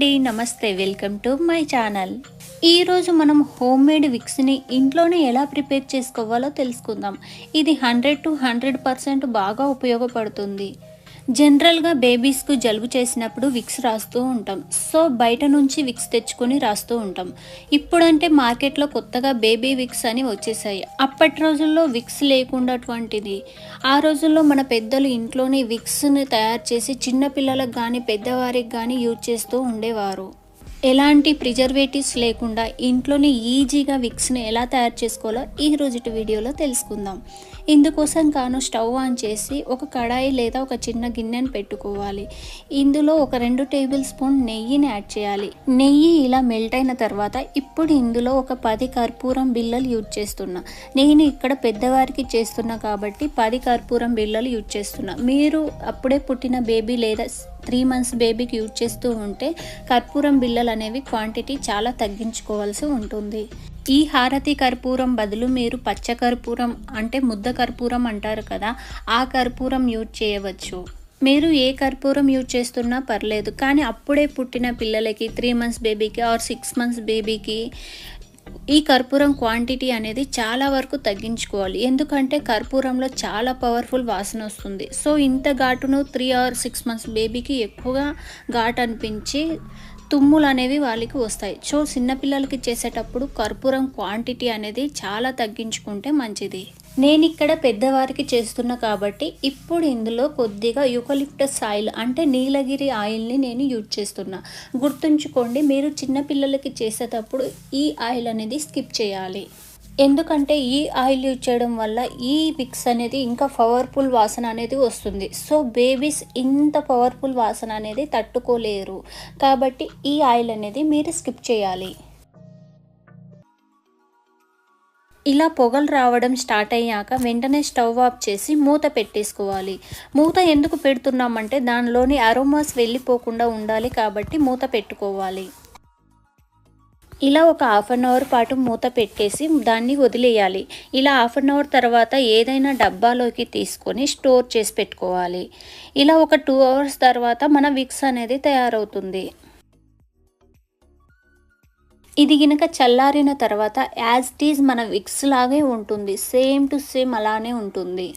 అండి నమస్తే welcome to my channel. ఈరోజు మనం హోమ్ మేడ్ విక్స్ని ఇంట్లోనే ఎలా ప్రిపేర్ చేసుకోవాలో తెలుసుకుందాం. ఇది హండ్రెడ్ టు హండ్రెడ్ పర్సెంట్ బాగా ఉపయోగపడుతుంది. జనరల్గా బేబీస్కు జలుబు చేసినప్పుడు విక్స్ రాస్తూ ఉంటాం. సో బయట నుంచి విక్స్ తెచ్చుకొని రాస్తూ ఉంటాం. ఇప్పుడంటే మార్కెట్లో కొత్తగా బేబీ విక్స్ అని వచ్చేసాయి. అప్పటి రోజుల్లో విక్స్ లేకుండాటువంటిది. ఆ రోజుల్లో మన పెద్దలు ఇంట్లోనే విక్స్ని తయారు చేసి చిన్నపిల్లలకు కానీ పెద్దవారికి కానీ యూజ్ చేస్తూ ఉండేవారు. ఎలాంటి ప్రిజర్వేటివ్స్ లేకుండా ఇంట్లోనే ఈజీగా విక్స్ని ఎలా తయారు చేసుకోవాలో ఈ రోజుటి వీడియోలో తెలుసుకుందాం. ఇందుకోసం కాను స్టవ్ ఆన్ చేసి ఒక కడాయి లేదా ఒక చిన్న గిన్నెను పెట్టుకోవాలి. ఇందులో ఒక రెండు టేబుల్ స్పూన్ నెయ్యిని యాడ్ చేయాలి. నెయ్యి ఇలా మెల్ట్ అయిన తర్వాత ఇప్పుడు ఇందులో ఒక పది కర్పూరం బిళ్ళలు యూజ్ చేస్తున్నా. నేను ఇక్కడ పెద్దవారికి చేస్తున్నా కాబట్టి పది కర్పూరం బిళ్ళలు యూజ్ చేస్తున్నా. మీరు అప్పుడే పుట్టిన బేబీ లేదా త్రీ మంత్స్ బేబీకి యూజ్ చేస్తూ ఉంటే కర్పూరం బిళ్ళలు అనేవి క్వాంటిటీ చాలా తగ్గించుకోవాల్సి ఉంటుంది. ఈ హారతి కర్పూరం బదులు మీరు పచ్చ కర్పూరం అంటే ముద్ద కర్పూరం అంటారు కదా ఆ కర్పూరం యూజ్ చేయవచ్చు. మీరు ఏ కర్పూరం యూజ్ చేస్తున్నా పర్లేదు కానీ అప్పుడే పుట్టిన పిల్లలకి త్రీ మంత్స్ బేబీకి ఆర్ సిక్స్ మంత్స్ బేబీకి ఈ కర్పూరం క్వాంటిటీ అనేది చాలా వరకు తగ్గించుకోవాలి. ఎందుకంటే కర్పూరంలో చాలా పవర్ఫుల్ వాసన వస్తుంది. సో ఇంత ఘాటును త్రీ ఆర్ సిక్స్ మంత్స్ బేబీకి ఎక్కువగా ఘాటు అనిపించి తుమ్ములు అనేవి వాళ్ళకి వస్తాయి. సో చిన్నపిల్లలకి చేసేటప్పుడు కర్పూరం క్వాంటిటీ అనేది చాలా తగ్గించుకుంటే మంచిది. నేను ఇక్కడ పెద్దవారికి చేస్తున్నా కాబట్టి ఇప్పుడు ఇందులో కొద్దిగా యూకలిప్టస్ ఆయిల్ అంటే నీలగిరి ఆయిల్ని నేను యూజ్ చేస్తున్నా. గుర్తుంచుకోండి మీరు చిన్నపిల్లలకి చేసేటప్పుడు ఈ ఆయిల్ అనేది స్కిప్ చేయాలి. ఎందుకంటే ఈ ఆయిల్ యూజ్ చేయడం వల్ల ఈ విక్స్ అనేది ఇంకా పవర్ఫుల్ వాసన అనేది వస్తుంది. సో బేబీస్ ఇంత పవర్ఫుల్ వాసన అనేది తట్టుకోలేరు. కాబట్టి ఈ ఆయిల్ అనేది మీరు స్కిప్ చేయాలి. ఇలా పొగలు రావడం స్టార్ట్ అయ్యాక వెంటనే స్టవ్ ఆఫ్ చేసి మూత పెట్టేసుకోవాలి. మూత ఎందుకు పెడుతున్నామంటే దానిలోని అరోమాస్ వెళ్ళిపోకుండా ఉండాలి కాబట్టి మూత పెట్టుకోవాలి. ఇలా ఒక హాఫ్ అన్ అవర్ పాటు మూత పెట్టేసి దాన్ని వదిలేయాలి. ఇలా హాఫ్ అన్ అవర్ తర్వాత ఏదైనా డబ్బాలోకి తీసుకొని స్టోర్ చేసి పెట్టుకోవాలి. ఇలా ఒక టూ అవర్స్ తర్వాత మన విక్స్ అనేది తయారవుతుంది. ఇది గినక చల్లారిన తర్వాత యాజ్ టీజ్ మన విక్స్ లాగే ఉంటుంది. సేమ్ టు సేమ్ అలానే ఉంటుంది.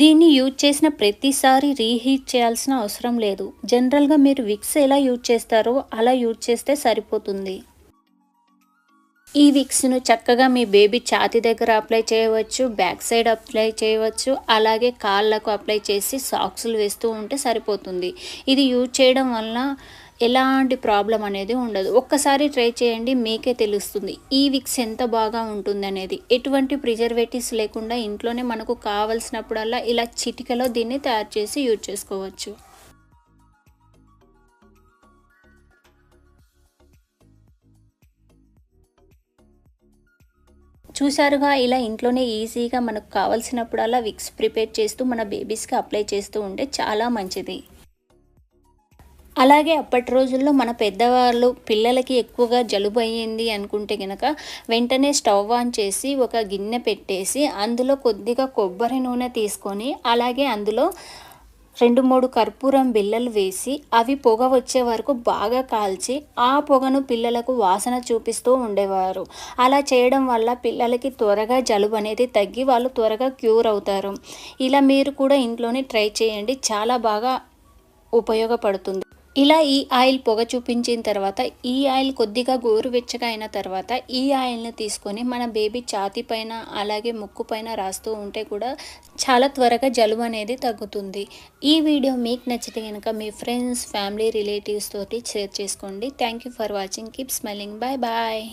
దీన్ని యూజ్ చేసిన ప్రతిసారి రీహీట్ చేయాల్సిన అవసరం లేదు. జనరల్గా మీరు విక్స్ ఎలా యూజ్ చేస్తారో అలా యూజ్ చేస్తే సరిపోతుంది. ఈ విక్స్ను చక్కగా మీ బేబీ ఛాతి దగ్గర అప్లై చేయవచ్చు బ్యాక్ సైడ్ అప్లై చేయవచ్చు అలాగే కాళ్ళకు అప్లై చేసి సాక్స్లు వేస్తూ ఉంటే సరిపోతుంది. ఇది యూజ్ చేయడం వల్ల ఎలాంటి ప్రాబ్లం అనేది ఉండదు. ఒక్కసారి ట్రై చేయండి మీకే తెలుస్తుంది. ఈ విక్స్ ఎంత బాగా ఉంటుంది అనేది. ఎటువంటి ప్రిజర్వేటివ్స్ లేకుండా ఇంట్లోనే మనకు కావలసినప్పుడల్లా ఇలా చిటికలో దీన్ని తయారు చేసి యూజ్ చేసుకోవచ్చు. చూశారుగా ఇలా ఇంట్లోనే ఈజీగా మనకు కావాల్సినప్పుడల్లా విక్స్ ప్రిపేర్ చేస్తూ మన బేబీస్కి అప్లై చేస్తూ ఉంటే చాలా మంచిది. అలాగే అప్పటి రోజుల్లో మన పెద్దవాళ్ళు పిల్లలకి ఎక్కువగా జలుబు అయ్యింది అనుకుంటే కనుక వెంటనే స్టవ్ ఆన్ చేసి ఒక గిన్నె పెట్టేసి అందులో కొద్దిగా కొబ్బరి నూనె తీసుకొని అలాగే అందులో రెండు మూడు కర్పూరం బిళ్ళలు వేసి అవి పొగ వచ్చే వరకు బాగా కాల్చి ఆ పొగను పిల్లలకు వాసన చూపిస్తూ ఉండేవారు. అలా చేయడం వల్ల పిల్లలకి త్వరగా జలుబు అనేది తగ్గి వాళ్ళు త్వరగా క్యూర్ అవుతారు. ఇలా మీరు కూడా ఇంట్లోనే ట్రై చేయండి. చాలా బాగా ఉపయోగపడుతుంది. ఇలా ఈ ఆయిల్ పొగ చూపించిన తర్వాత ఈ ఆయిల్ కొద్దిగా గోరువెచ్చగా అయిన తర్వాత ఈ ఆయిల్ని తీసుకొని మన బేబీ ఛాతి పైన అలాగే ముక్కు పైన రాస్తూ ఉంటే కూడా చాలా త్వరగా జలుబు అనేది తగ్గుతుంది. ఈ వీడియో మీకు నచ్చితే కనుక మీ ఫ్రెండ్స్ ఫ్యామిలీ రిలేటివ్స్ తోటి షేర్ చేసుకోండి. Thank you for watching keep smiling bye bye